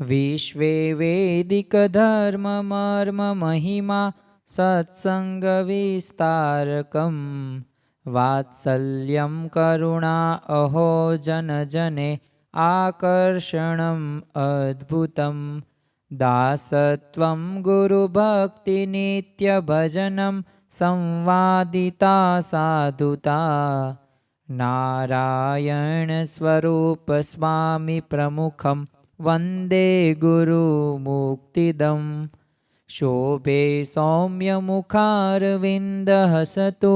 विश्वे वेदिकधर्ममर्ममहिमा सत्सङ्गविस्तारकम्। वात्सल्यं करुणा अहो जनजने आकर्षणम् अद्भुतं दासत्वं गुरुभक्तिनित्यभजनम् સંવાદિતા સાધુતા નારાયણ સ્વરૂપ સ્વામી પ્રમુખમ વંદે ગુરુમુક્તિદમ શોભે સૌમ્યમુખારવિંદ હસતુ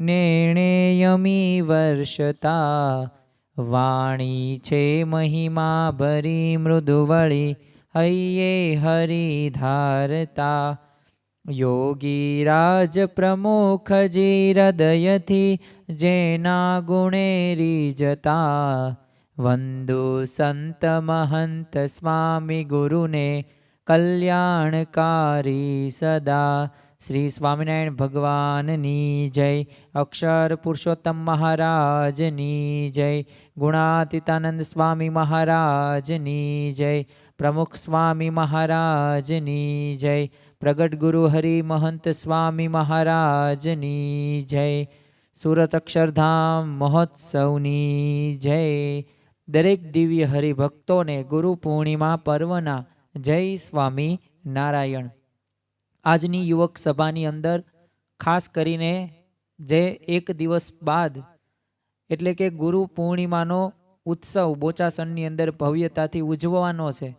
નેણેયમી વર્ષતા વાણી છે મહિમા ભરી મૃદુવળી હૈયે હરિધારતા યોગી રાજ પ્રમુખજી હૃદયથી જેના ગુણે રીજતા વંદુ સંત મહંત સ્વામી ગુરુને કલ્યાણકારી સદા. શ્રી સ્વામિનારાયણ ભગવાનની જય, અક્ષર પુરુષોત્તમ મહારાજની જય, ગુણાતીતાનંદ સ્વામી મહારાજની જય, પ્રમુખ સ્વામી મહારાજની જય પ્રગટ ગુરુ હરિ મહંત સ્વામી મહારાજની જય. સુરત અક્ષરધામ મહોત્સવની જય. દરેક દિવ્ય હરિભક્તોને ગુરુ પૂર્ણિમા પર્વના જય સ્વામી નારાયણ. આજની યુવક સભાની અંદર ખાસ કરીને જે એક દિવસ બાદ એટલે કે ગુરુ પૂર્ણિમાનો ઉત્સવ બોચાસણની અંદર ભવ્યતાથી ઉજવવાનો છે,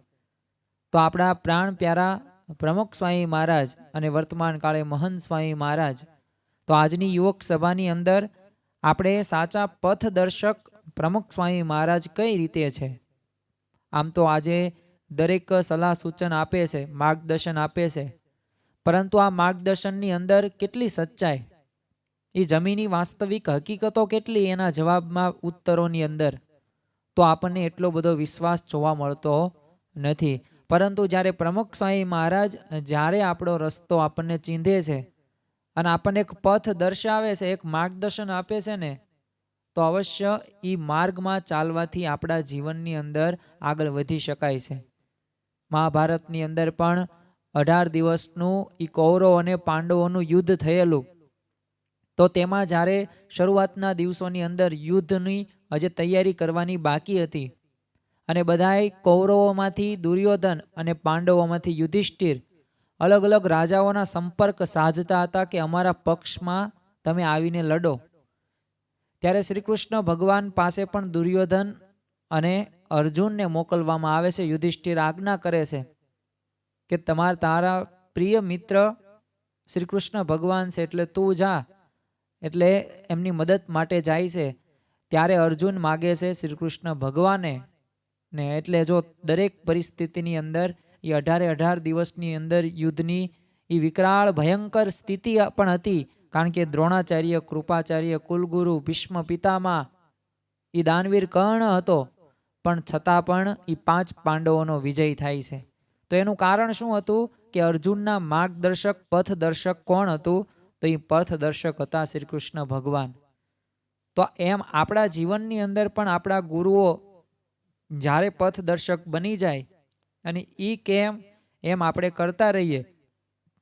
તો આપણા પ્રાણ પ્યારા પ્રમુખ સ્વામી મહારાજ અને વર્તમાન કાળે મહંત સ્વામી મહારાજ. તો આજની યુવક સભાની અંદર આપણે સાચા પથદર્શક પ્રમુખ સ્વામી મહારાજ કઈ રીતે છે? આમ તો આજે દરેક સલાહ સૂચન આપે છે, માર્ગદર્શન આપે છે. પરંતુ આ માર્ગદર્શનની અંદર કેટલી સચ્ચાઈ? એ જમીની વાસ્તવિક હકીકતો કેટલી એના જવાબમાં ઉત્તરોની અંદર? તો આપણને એટલો બધો વિશ્વાસ જોવા મળતો નથી. પરંતુ જ્યારે પ્રમુખ સ્વામી મહારાજ જ્યારે આપણો રસ્તો આપણને ચીંધે છે અને આપણને એક પથ દર્શાવે છે, એક માર્ગદર્શન આપે છે ને, તો અવશ્ય એ માર્ગમાં ચાલવાથી આપણા જીવનની અંદર આગળ વધી શકાય છે. મહાભારતની અંદર પણ અઢાર દિવસનું એ કૌરવ અને પાંડવોનું યુદ્ધ થયેલું. તો તેમાં જ્યારે શરૂઆતના દિવસોની અંદર યુદ્ધની હજે તૈયારી કરવાની બાકી હતી અને બધાએ કૌરવોમાંથી દુર્યોધન અને પાંડવોમાંથી યુધિષ્ઠિર અલગ અલગ રાજાઓના સંપર્ક સાધતા હતા કે અમારા પક્ષમાં તમે આવીને લડો. ત્યારે શ્રી કૃષ્ણ ભગવાન પાસે પણ દુર્યોધન અને અર્જુનને મોકલવામાં આવે છે. યુધિષ્ઠિર આજ્ઞા કરે છે કે તમારા તારા પ્રિય મિત્ર શ્રી કૃષ્ણ ભગવાન છે એટલે તું જા, એટલે એમની મદદ માટે જાય છે. ત્યારે અર્જુન માગે છે શ્રી કૃષ્ણ ભગવાને ને એટલે જો દરેક પરિસ્થિતિની અંદર, એ અઢારે અઢાર દિવસની અંદર યુદ્ધની, એ વિકરાળ, ભયંકર સ્થિતિ પણ હતી. કારણ કે દ્રોણાચાર્ય, કૃપાચાર્ય, કુલગુરુ, ભીષ્મ પિતામાં એ દાનવીર કર્ણ હતો. પણ છતાં પણ એ પાંચ પાંડવોનો વિજય થાય છે. તો એનું કારણ શું હતું કે અર્જુનના માર્ગદર્શક, પથદર્શક કોણ હતું? તો એ પથદર્શક હતા શ્રી કૃષ્ણ ભગવાન. તો એમ આપણા જીવનની અંદર પણ આપણા ગુરુઓ જ્યારે પથદર્શક બની જાય અને એ કેમ એમ આપણે કરતા રહીએ,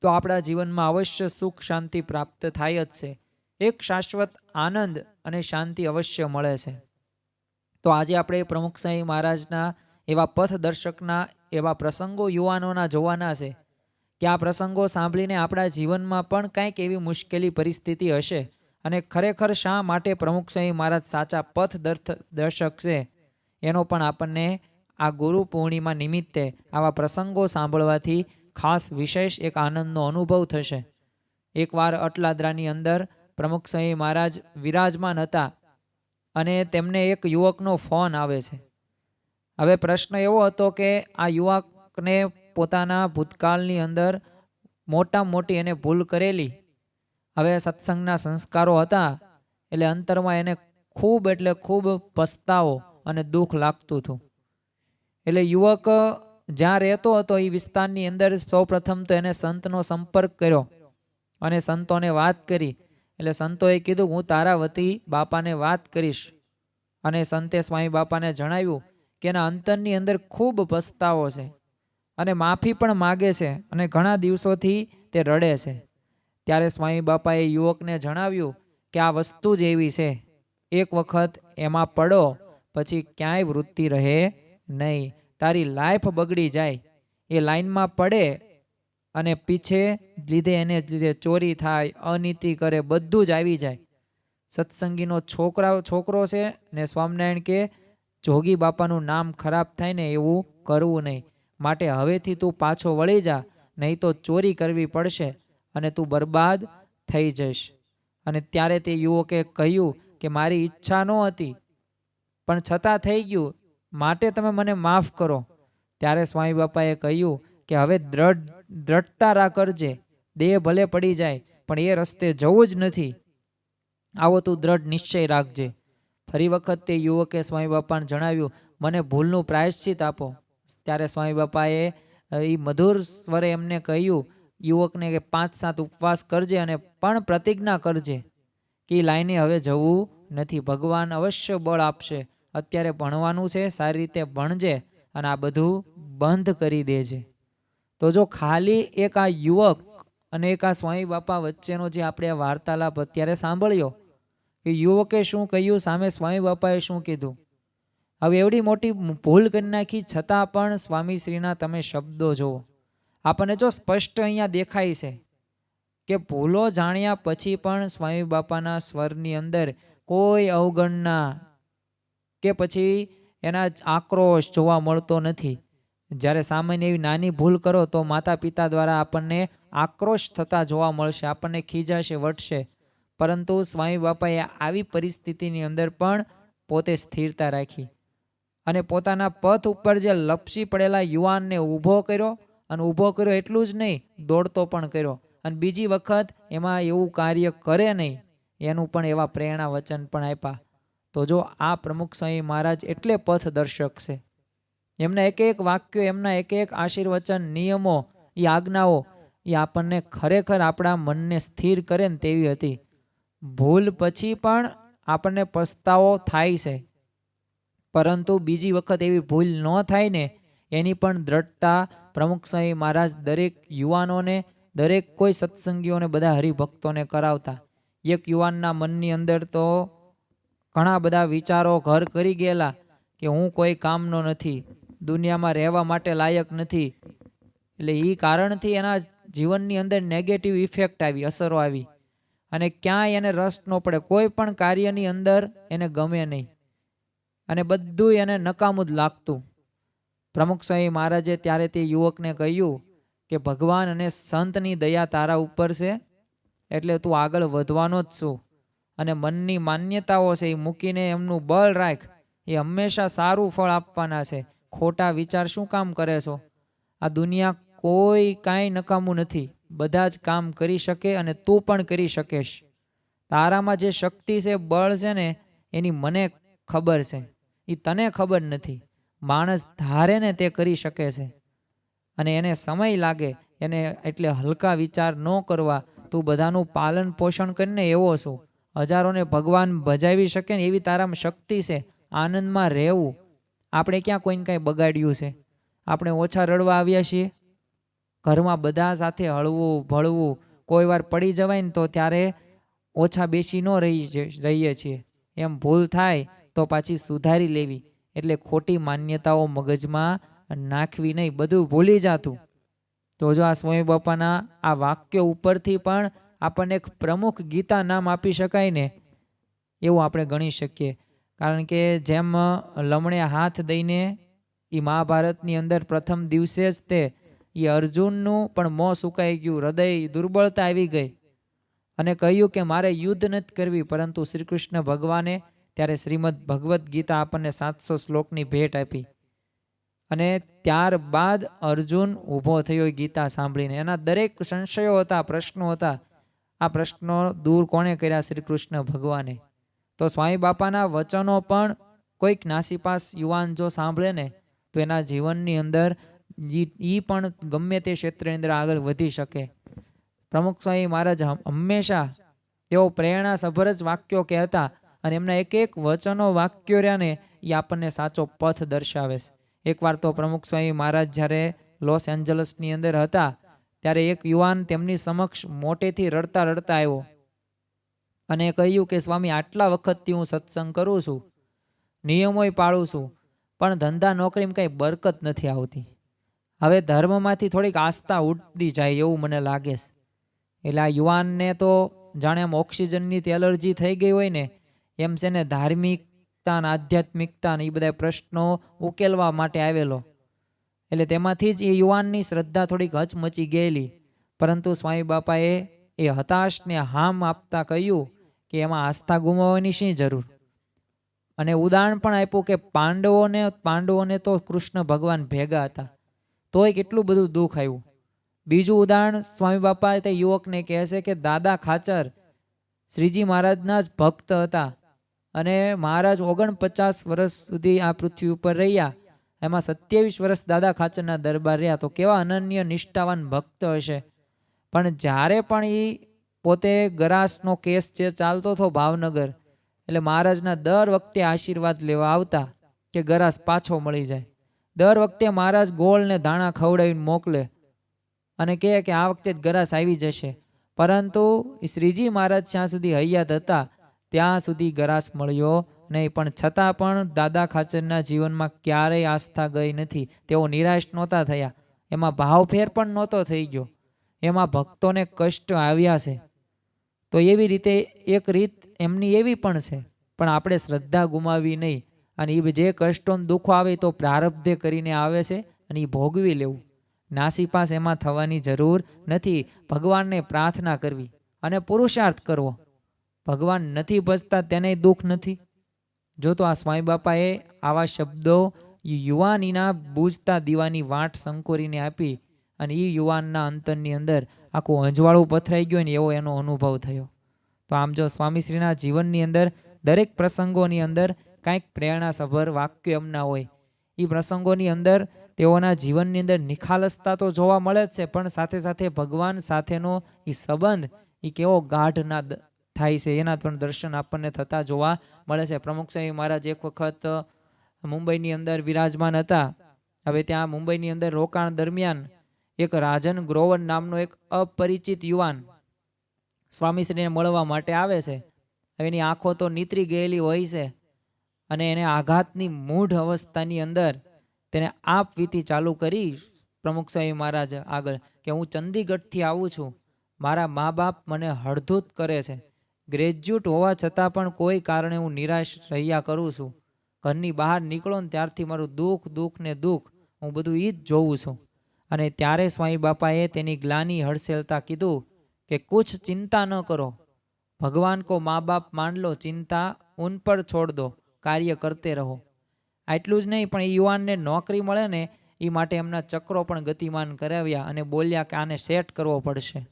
તો આપણા જીવનમાં અવશ્ય સુખ શાંતિ પ્રાપ્ત થાય જ છે. એક શાશ્વત આનંદ અને શાંતિ અવશ્ય મળે છે. તો આજે આપણે પ્રમુખ સાંઈ મહારાજના એવા પથદર્શકના, એવા પ્રસંગો યુવાનોના જોવાના છે કે આ પ્રસંગો સાંભળીને આપણા જીવનમાં પણ કંઈક એવી મુશ્કેલી પરિસ્થિતિ હશે અને ખરેખર શા માટે પ્રમુખ સ્વામી મહારાજ સાચા પથ દર્શક છે? એનો પણ આપણને આ ગુરુ પૂર્ણિમા નિમિત્તે આવા પ્રસંગો સાંભળવાથી ખાસ વિશેષ એક આનંદનો અનુભવ થશે. એકવાર અટલાદરાની અંદર પ્રમુખ સ્વામી મહારાજ વિરાજમાન હતા અને તેમને એક યુવકનો ફોન આવે છે. હવે પ્રશ્ન એવો હતો કે આ યુવકને પોતાના ભૂતકાળની અંદર મોટા મોટી એને ભૂલ કરેલી? હવે સત્સંગના સંસ્કારો હતા એટલે અંતરમાં એને ખૂબ એટલે ખૂબ પસ્તાવો અને દુઃખ લાગતું હતું. એટલે યુવક, જ્યાં રહેતો હતો એ વિસ્તારની અંદર સૌપ્રથમ તો એને સંતનો સંપર્ક કર્યો અને સંતોને વાત કરી. એટલે સંતોએ કીધું, હું તારા વતી બાપાને વાત કરીશ. અને સંતે સ્વામી બાપાને જણાવ્યું કે એના અંતરની અંદર ખૂબ પસ્તાવો છે અને માફી પણ માગે છે અને ઘણા દિવસોથી તે રડે છે. ત્યારે સ્વામી બાપાએ યુવકને જણાવ્યું કે આ વસ્તુ જ એવી છે. એક વખત એમાં પડો પછી ક્યાંય વૃત્તિ રહે નહીં. તારી લાઈફ બગડી જાય. એ લાઈનમાં પડે અને પીછે લીધે એને લીધે ચોરી થાય, અનીતિ કરે, બધું જ આવી જાય. સત્સંગીનો છોકરા છોકરો છે ને સ્વામિનારાયણ કે, જોગી બાપાનું નામ ખરાબ થાય ને એવું કરવું નહીં. માટે હવેથી તું પાછો વળી જા, નહીં તો ચોરી કરવી પડશે અને તું બરબાદ થઈ જઈશ. અને ત્યારે તે યુવકે કહ્યું કે, મારી ઈચ્છા નહોતી પણ છતાં થઈ ગયું. માટે તમે મને માફ કરો. ત્યારે સ્વામી બાપાએ કહ્યું કે હવે દ્રઢ, દ્રઢતા રા કરજે. દેહ ભલે પડી જાય, પણ એ રસ્તે જવું જ નથી. આવો તું દ્રઢ નિશ્ચય રાખજે. ફરી વખત તે યુવકે સ્વામી બાપાને જણાવ્યું, મને ભૂલનું પ્રાયશ્ચિત આપો. ત્યારે સ્વામી બાપાએ એ મધુર સ્વરે એમને કહ્યું, યુવકને કે પાંચ સાત ઉપવાસ કરજે અને પણ પ્રતિજ્ઞા કરજે કે લાઈને હવે જવું નથી. ભગવાન અવશ્ય બળ આપશે. અત્યારે ભણવાનું છે, સારી રીતે ભણજે અને આ બધું બંધ કરી દેજે. તો જો ખાલી એક આ યુવક અને એક આ સ્વામી બાપા વચ્ચેનો જે આપણે વાર્તાલાપ અત્યારે સાંભળ્યો, કે યુવકે શું કહ્યું, સામે સ્વામી બાપાએ શું કીધું? હવે એવડી મોટી ભૂલ કરી નાખી, છતાં પણ સ્વામીશ્રીના તમે શબ્દો જુઓ. આપણને જો સ્પષ્ટ અહીંયા દેખાય છે કે ભૂલો જાણ્યા પછી પણ સ્વામી બાપાના સ્વરની અંદર કોઈ અવગણના કે પછી એના આક્રોશ જોવા મળતો નથી. જ્યારે સામાન્ય એવી નાની ભૂલ કરો તો માતા પિતા દ્વારા આપણને આક્રોશ થતા જોવા મળશે, આપણને ખીજાશે, વટશે. પરંતુ સ્વામી બાપાએ આવી પરિસ્થિતિની અંદર પણ પોતે સ્થિરતા રાખી અને પોતાના પથ ઉપર જે લપસી પડેલા યુવાનને ઊભો કર્યો અને ઊભો કર્યો એટલું જ નહીં, દોડતો પણ કર્યો. અને બીજી વખત એમાં એવું કાર્ય કરે નહીં. એનું પણ એવા પ્રેરણા વચન પણ આપ્યા. તો જો આ પ્રમુખ સ્વામી મહારાજ એટલે પથ દર્શક છે. એમના એક એક વાક્યો, એમના એક એક આશીર્વચન, નિયમો એ આજ્ઞાઓ એ આપણને ખરેખર આપણા મનને સ્થિર કરે ને તેવી હતી. ભૂલ પછી પણ આપણને પસ્તાવો થાય છે. પરંતુ બીજી વખત એવી ભૂલ ન થાય ને, એની પણ દ્રઢતા પ્રમુખ સ્વામી મહારાજ દરેક યુવાનોને, દરેક કોઈ સત્સંગીઓને, બધા હરિભક્તોને કરાવતા. એક યુવાનના મનની અંદર તો ઘણા બધા વિચારો ઘર કરી ગયેલા કે હું કોઈ કામનો નથી, દુનિયામાં રહેવા માટે લાયક નથી. એટલે એ કારણથી એના જીવનની અંદર નેગેટિવ ઇફેક્ટ આવી, અસરો આવી. અને ક્યાંય એને રસ ન પડે, કોઈ પણ કાર્યની અંદર એને ગમે નહીં. અને બધું એને નકામું જ લાગતું. પ્રમુખ સ્વામી મહારાજે ત્યારે તે યુવકને કહ્યું કે ભગવાન અને સંતની દયા તારા ઉપર છે. એટલે તું આગળ વધવાનો જ છું. અને મનની માન્યતાઓ છે એ મૂકીને એમનું બળ રાખ. એ હંમેશા સારું ફળ આપવાના છે. ખોટા વિચાર શું કામ કરે છો? આ દુનિયા કોઈ કાંઈ નકામું નથી. બધા જ કામ કરી શકે અને તું પણ કરી શકીશ. તારામાં જે શક્તિ છે, બળ છે ને, એની મને ખબર છે. એ તને ખબર નથી. માણસ ધારે ને તે કરી શકે છે. અને એને સમય લાગે. એને એટલે હલકા વિચાર ન કરવા. તું બધાનું પાલન પોષણ કરીને એવો છું. હજારોને ભગવાન ભજાવી શકે ને એવી તારામાં શક્તિ છે. આનંદમાં રહેવું. આપણે ક્યાં કોઈને કાંઈ બગાડ્યું છે? આપણે ઓછા રડવા આવ્યા છીએ. ઘરમાં બધા સાથે હળવું, ભળવું. કોઈ વાર પડી જવાય ને તો ત્યારે ઓછા બેસી ન રહી રહીએ છીએ. એમ ભૂલ થાય તો પાછી સુધારી લેવી. એટલે ખોટી માન્યતાઓ મગજમાં નાખવી નહીં. બધું ભૂલી જાતું. તો જો આ સ્વામી બાપાના આ વાક્યો ઉપરથી પણ આપણને એક પ્રમુખ ગીતા નામ આપી શકાય ને, એવું આપણે ગણી શકીએ. કારણ કે જેમ લમણે હાથ દઈને એ મહાભારતની અંદર પ્રથમ દિવસે જ તે એ અર્જુનનું પણ મોં સુકાઈ ગયું, હૃદય દુર્બળતા આવી ગઈ. અને કહ્યું કે મારે યુદ્ધ નથી કરવી, પરંતુ શ્રી કૃષ્ણ ભગવાને ત્યારે શ્રીમદ ભગવદ્ ગીતા આપણને સાતસો શ્લોકની ભેટ આપી. અને ત્યારબાદ અર્જુન ઊભો થયો ગીતા સાંભળીને. એના દરેક સંશયો હતા, પ્રશ્નો હતા. આ પ્રશ્નો દૂર કોણે કર્યા શ્રી કૃષ્ણ ભગવાને? તો સ્વામી બાપાના વચનો પણ કોઈક નાસીપાસ યુવાન જો સાંભળે ને, તો એના જીવનની અંદર એ પણ ગમે તે ક્ષેત્રની અંદર આગળ વધી શકે. પ્રમુખ સ્વામી મહારાજ હંમેશા તેઓ પ્રેરણાસભર જ વાક્યો કહેતા અને એમના એક એક વચનો વાક્યો રહ્યા ને એ આપણને સાચો પથ દર્શાવે છે. એકવાર તો પ્રમુખ સ્વામી મહારાજ જ્યારે લોસ એન્જલસની અંદર હતા, ત્યારે એક યુવાન તેમની સમક્ષ મોટેથી રડતા રડતા આવ્યો અને કહ્યું કે, સ્વામી, આટલા વખતથી હું સત્સંગ કરું છું, નિયમોય પાળું છું, પણ ધંધા નોકરીમાં કંઈ બરકત નથી આવતી. હવે ધર્મમાંથી થોડીક આસ્થા ઉડતી જાય એવું મને લાગે છે. એટલે આ યુવાનને તો જાણે એમ ઓક્સિજનની તે એલર્જી થઈ ગઈ હોય ને, એમ છે ને ધાર્મિકતા ને આધ્યાત્મિકતા ને એ બધા પ્રશ્નો ઉકેલવા માટે આવેલો. એટલે તેમાંથી જ એ યુવાનની શ્રદ્ધા થોડીક હચમચી ગયેલી. પરંતુ સ્વામી બાપાએ એ હતાશને હામ આપતા કહ્યું કે એમાં આસ્થા ગુમાવવાની શી જરૂર? અને ઉદાહરણ પણ આપ્યું કે પાંડવોને પાંડવોને તો કૃષ્ણ ભગવાન ભેગા હતા. તોય કેટલું બધું દુઃખ આવ્યું. બીજું ઉદાહરણ, સ્વામી બાપા તે યુવકને કહે છે કે દાદા ખાચર, શ્રીજી મહારાજના જ ભક્ત હતા. અને મહારાજ ઓગણપચાસ વર્ષ સુધી આ પૃથ્વી ઉપર રહ્યા. એમાં સત્યાવીસ વર્ષ દાદા ખાચરના દરબાર રહ્યા. તો કેવા અનન્ય નિષ્ઠાવાન ભક્ત હશે. પણ જ્યારે પણ એ પોતે ગરાસનો કેસ જે ચાલતો હતો ભાવનગર, એટલે મહારાજના દર વખતે આશીર્વાદ લેવા આવતા કે ગરાસ પાછો મળી જાય. દર વખતે મહારાજ ગોળ ને દાણા ખવડાવીને મોકલે અને કહે કે આ વખતે જ ગરાસ આવી જશે. પરંતુ શ્રીજી મહારાજ જ્યાં સુધી હૈયાત હતા ત્યાં સુધી ગરાસ મળ્યો નહીં, પણ છતાં પણ દાદા ખાચરના જીવનમાં ક્યારેય આસ્થા ગઈ નથી. તેઓ નિરાશ નહોતા થયા. એમાં ભાવફેર પણ નહોતો થઈ ગયો. એમાં ભક્તોને કષ્ટ આવ્યા છે. તો એવી રીતે એક રીત એમની એવી પણ છે. પણ આપણે શ્રદ્ધા ગુમાવી નહીં અને એ જે કષ્ટોને દુઃખો આવે તો પ્રારબ્ધે કરીને આવે છે અને એ ભોગવી લેવું. નાસીપાસ એમાં થવાની જરૂર નથી. ભગવાનને પ્રાર્થના કરવી અને પુરુષાર્થ કરવો. ભગવાન નથી ભજતા તેને દુઃખ નથી. જો તો આ સ્વામી બાપાએ આવા શબ્દો યુવાનીના બૂજતા દીવાની વાટ સંકોરીને આપી અને એ યુવાનના અંતરની અંદર આખું અંજવાળું પથરાઈ ગયું ને એવો એનો અનુભવ થયો. તો આમ જો સ્વામીશ્રીના જીવનની અંદર, દરેક પ્રસંગોની અંદર કાંઈક પ્રેરણાસભર વાક્ય એમના હોય એ પ્રસંગોની અંદર તેઓના જીવનની અંદર નિખાલસતા તો જોવા મળે જ છે, પણ સાથે સાથે ભગવાન સાથેનો એ સંબંધ એ કેવો ગાઢ ના દ- થાય છે. એના પણ દર્શન આપણને થતા જોવા મળે છે. પ્રમુખ સ્વામી મહારાજ એક વખત મુંબઈની અંદર વિરાજમાન હતા. હવે ત્યાં મુંબઈની અંદર રોકાણ દરમિયાન એક રાજન ગ્રોવર નામનો એક અપરિચિત યુવાન સ્વામીશ્રીને મળવા માટે આવે છે. એની આંખો તો નીતરી ગયેલી હોય છે અને એને આઘાતની મૂઢ અવસ્થાની અંદર તેને આપ વીતી ચાલુ કરી પ્રમુખ સ્વામી મહારાજ આગળ કે હું ચંદીગઢથી આવું છું. મારા મા બાપ મને હળધૂત કરે છે. ગ્રેજ્યુએટ હોવા છતાં પણ કોઈ કારણે હું નિરાશ રહ્યા કરું છું. ઘરની બહાર નીકળો ને ત્યારથી મારું દુઃખ દુઃખ ને દુઃખ હું બધું એ જ જોઉં છું. અને ત્યારે સ્વામી બાપાએ તેની ગ્લાની હડસેલતા કીધું કે, કુછ ચિંતા ન કરો. ભગવાન કો મા બાપ માન લો ચિંતા, ઉન પર છોડ દો, કાર્ય કરતે રહો. આટલું જ નહીં, પણ એ યુવાનને નોકરી મળે ને એ માટે એમના ચક્રો પણ ગતિમાન કરાવ્યા અને બોલ્યા કે, આને સેટ કરવો પડશે.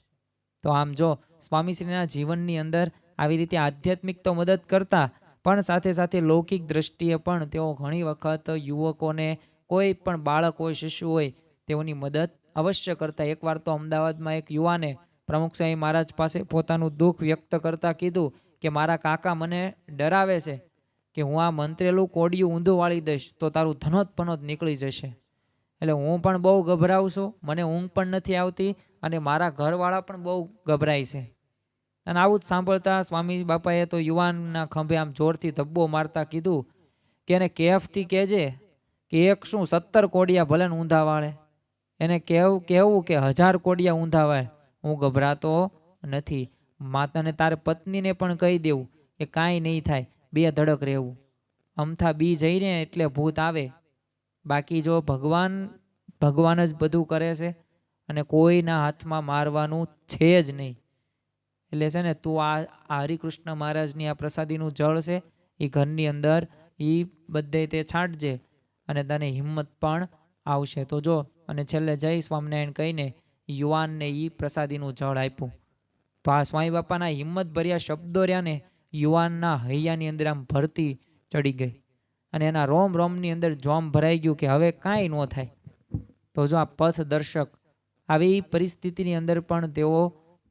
તો આમ જો, સ્વામીશ્રીના જીવનની અંદર આવી રીતે આધ્યાત્મિક તો મદદ કરતા, પણ સાથે સાથે લૌકિક દ્રષ્ટિએ પણ તેઓ ઘણી વખત યુવકોને કોઈ પણ બાળક હોય, શિશુ હોય, તેઓની મદદ અવશ્ય કરતા. એકવાર તો અમદાવાદમાં એક યુવાને પ્રમુખ સ્વામી મહારાજ પાસે પોતાનું દુઃખ વ્યક્ત કરતા કીધું કે, મારા કાકા મને ડરાવે છે કે હું આ મંત્રેલું કોડિયું ઊંધું વાળી દઈશ, તો તારું ધનોત પનોત નીકળી જશે. એટલે હું પણ બહુ ગભરાઉં છું, મને ઊંઘ પણ નથી આવતી અને મારા ઘરવાળા પણ બહુ ગભરાય છે. અને આવું જ સાંભળતા સ્વામી બાપાએ તો યુવાનના ખંભે આમ જોરથી ધબ્બો મારતા કીધું કે એને કેફથી કહેજે કે એક શું સત્તર કોડિયા ભલે ઊંધા વાળે. એને કહેવું કહેવું કે હજાર કોડિયા ઊંધા વાળે. હું ગભરાતો નથી. માતાને તારે પત્નીને પણ કહી દેવું કે કાંઈ નહીં થાય, બે ધડક રહેવું. અમથા બી જઈને એટલે ભૂત આવે. બાકી જો ભગવાન ભગવાન જ બધું કરે છે અને કોઈના હાથમાં મારવાનું છે જ નહીં. એટલે છે ને, તું આ હરિકૃષ્ણ મહારાજની આ પ્રસાદીનું જળ છે, એ ઘરની અંદર, એ બધે તે છાંટજે અને તને હિંમત પણ આવશે. તો જો, અને છેલ્લે જય સ્વામિનારાયણ કહીને યુવાનને એ પ્રસાદીનું જળ આપ્યું. તો આ સ્વામી બાપાના હિંમત ભર્યા શબ્દો રહ્યા ને યુવાનના હૈયાની અંદર આમ ભરતી ચડી ગઈ. અને એના રોમ રોમની અંદર જોમ ભરાઈ ગયું કે હવે કાંઈ ન થાય. તો જો આ પથ દર્શક આવી પરિસ્થિતિની અંદર પણ તેઓ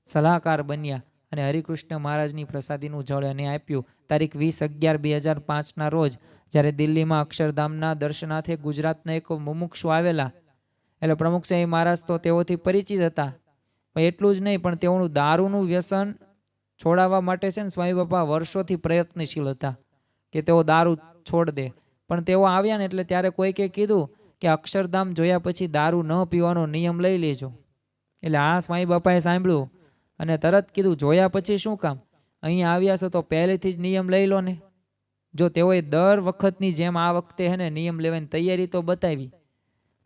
સલાહકાર બન્યા અને હરિકૃષ્ણ મહારાજની પ્રસાદીનું જળ એને આપ્યું. તારીખ વીસ અગિયાર બે હજાર પાંચના રોજ જ્યારે દિલ્હીમાં અક્ષરધામના દર્શનાથે ગુજરાતના એક મુમુક્ષુ આવેલા, એટલે પ્રમુખ સાહેબ મહારાજ તો તેઓથી પરિચિત હતા. પણ એટલું જ નહીં, પણ તેઓનું દારૂનું વ્યસન છોડાવવા માટે છે ને સ્વામી બાપા વર્ષોથી પ્રયત્નશીલ હતા કે તેઓ દારૂ છોડ દે. પણ તેઓ આવ્યા ને એટલે ત્યારે કોઈકે કીધું કે અક્ષરધામ જોયા પછી દારૂ ન પીવાનો નિયમ લઈ લેજો. એટલે આ સ્વાઈ બાપાએ સાંભળ્યું અને તરત કીધું, જોયા પછી શું કામ? અહીંયા આવ્યા છો તો પહેલેથી જ નિયમ લઈ લો ને. જો તેઓએ દર વખતની જેમ આ વખતે હે ને નિયમ લેવાની તૈયારી તો બતાવી.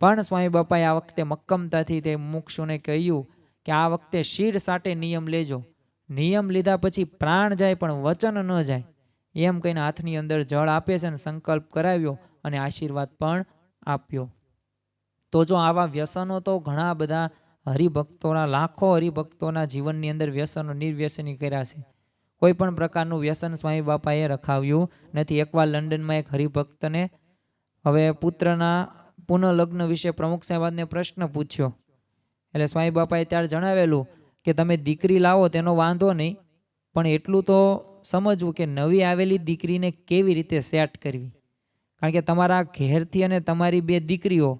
પણ સ્વામી બાપાએ આ વખતે મક્કમતાથી તે મુક્ષુને કહ્યું કે આ વખતે શીર સાટે નિયમ લેજો. નિયમ લીધા પછી પ્રાણ જાય પણ વચન ન જાય. એમ કહીને હાથની અંદર જળ આપે છે ને સંકલ્પ કરાવ્યો અને આશીર્વાદ પણ આપ્યો. તો જો આવા વ્યસનો તો ઘણા બધા હરિભક્તોના, લાખો હરિભક્તોના જીવનની અંદર વ્યસનો નિર્વ્યસની કર્યા છે. કોઈ પણ પ્રકારનું વ્યસન સ્વામી બાપાએ રખાવ્યું નથી. એકવાર લંડનમાં એક હરિભક્તને, હવે પુત્રના પુનઃલગ્ન વિશે પ્રમુખ સાહેબાદને પ્રશ્ન પૂછ્યો. એટલે સ્વામી બાપાએ ત્યારે જણાવેલું કે તમે દીકરી લાવો તેનો વાંધો નહીં, પણ એટલું તો સમજવું કે નવી આવેલી દીકરીને કેવી રીતે સેટ કરવી. કારણ કે તમારા ઘેરથી અને તમારી બે દીકરીઓ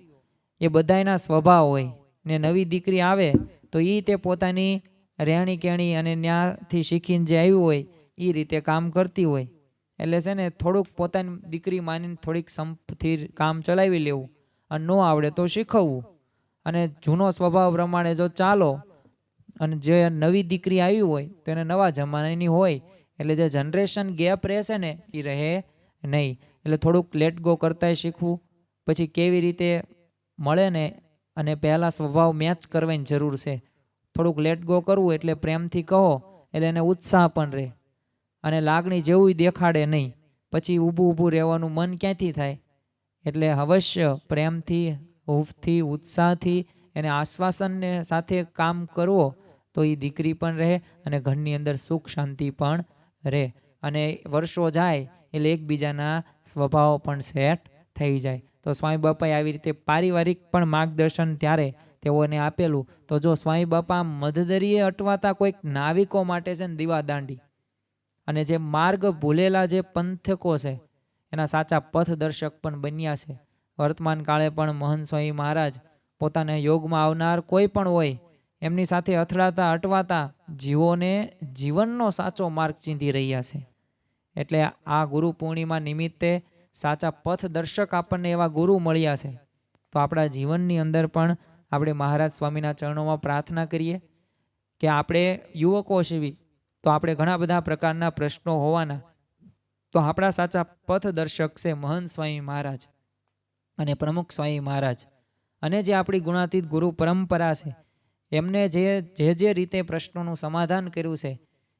એ બધાયના સ્વભાવ હોય ને નવી દીકરી આવે તો એ તે પોતાની રહેણી કેણી અને ત્યાંથી શીખીને જે આવ્યું હોય એ રીતે કામ કરતી હોય. એટલે છે ને થોડુંક પોતાની દીકરી માનીને થોડીક સંપથી કામ ચલાવી લેવું અને ન આવડે તો શીખવવું. અને જૂનો સ્વભાવ પ્રમાણે જો ચાલો અને જે નવી દીકરી આવી હોય તો એને નવા જમાનાની હોય એટલે જે જનરેશન ગેપ રહેશે ને, એ રહે નહીં. એટલે થોડુંક લેટ ગો કરતાંય શીખવું, પછી કેવી રીતે મળે ને, અને પહેલાં સ્વભાવ મેચ કરવાની જરૂર છે. થોડુંક લેટ ગો કરવું એટલે પ્રેમથી કહો, એટલે એને ઉત્સાહ પણ રહે. અને લાગણી જેવું દેખાડે નહીં, પછી ઊભું ઊભું રહેવાનું મન ક્યાંથી થાય? એટલે અવશ્ય પ્રેમથી, હૂફથી, ઉત્સાહથી એને આશ્વાસનને સાથે કામ કરવો, તો એ દીકરી પણ રહે અને ઘરની અંદર સુખ શાંતિ પણ રહે અને વર્ષો જાય, એટલે એકબીજાના સ્વભાવો પણ સેટ થઈ જાય. તો સ્વામી બાપાએ આવી રીતે પારિવારિક પણ માર્ગદર્શન ત્યારે તેઓને આપેલું. તો જો સ્વામી બાપા મધદરીએ અટવાતા કોઈક નાવિકો માટે છે ને દીવાદાંડી અને જે માર્ગ ભૂલેલા જે પંથકો છે, એના સાચા પથદર્શક પણ બન્યા છે. વર્તમાન કાળે પણ મહંત સ્વામી મહારાજ પોતાને યોગમાં આવનાર કોઈ પણ હોય એમની સાથે અથડાતા, અટવાતા જીવોને જીવનનો સાચો માર્ગ ચીંધી રહ્યા છે. એટલે આ ગુરુ પૂર્ણિમા નિમિત્તે સાચા પથદર્શક આપણને એવા ગુરુ મળ્યા છે. તો આપણા જીવનની અંદર પણ આપણે મહારાજ સ્વામીના ચરણોમાં પ્રાર્થના કરીએ કે આપણે યુવકો સેવી તો આપણે ઘણા બધા પ્રકારના પ્રશ્નો હોવાના. તો આપણા સાચા પથદર્શક છે મહંત સ્વામી મહારાજ અને પ્રમુખ સ્વામી મહારાજ. અને જે આપણી ગુણાતીત ગુરુ પરંપરા છે એમને જે જે જે રીતે પ્રશ્નોનું સમાધાન કર્યું છે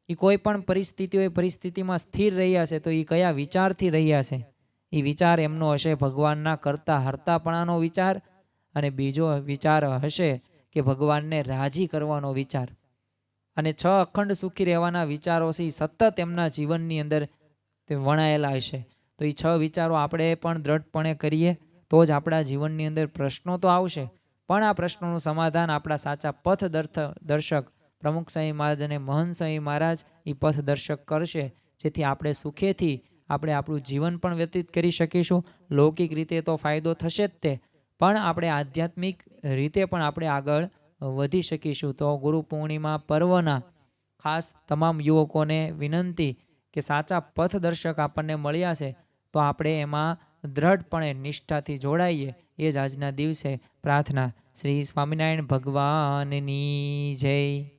એ કોઈ પણ પરિસ્થિતિઓ પરિસ્થિતિમાં સ્થિર રહ્યા છે તો એ કયા વિચારથી રહ્યા છે? એ વિચાર એમનો હશે ભગવાનના કરતા હરતાપણાનો વિચાર અને બીજો વિચાર હશે કે ભગવાનને રાજી કરવાનો વિચાર. અને છ અખંડ સુખી રહેવાના વિચારો છે એ સતત એમના જીવનની અંદર તે વણાયેલા હશે. તો એ છ વિચારો આપણે પણ દ્રઢપણે કરીએ તો જ આપણા જીવનની અંદર પ્રશ્નો તો આવશે. પણ આ પ્રશ્નોનું સમાધાન આપણા સાચા પથ દર્શક પ્રમુખ સ્વામી મહારાજ અને મહંત સ્વામી મહારાજ એ પથ દર્શક કરશે, જેથી આપણે સુખેથી આપણે આપણું જીવન પણ વ્યતીત કરી શકીશું. લૌકિક રીતે તો ફાયદો થશે જ તે, પણ આપણે આધ્યાત્મિક રીતે પણ આપણે આગળ વધી શકીશું. તો ગુરુ પૂર્ણિમા પર્વના ખાસ તમામ યુવકોને વિનંતી કે સાચા પથદર્શક આપણને મળ્યા છે, તો આપણે એમાં દ્રઢપણે નિષ્ઠાથી જોડાઈએ. એ જ આજના દિવસે પ્રાર્થના. શ્રી સ્વામિનારાયણ ભગવાનની જય.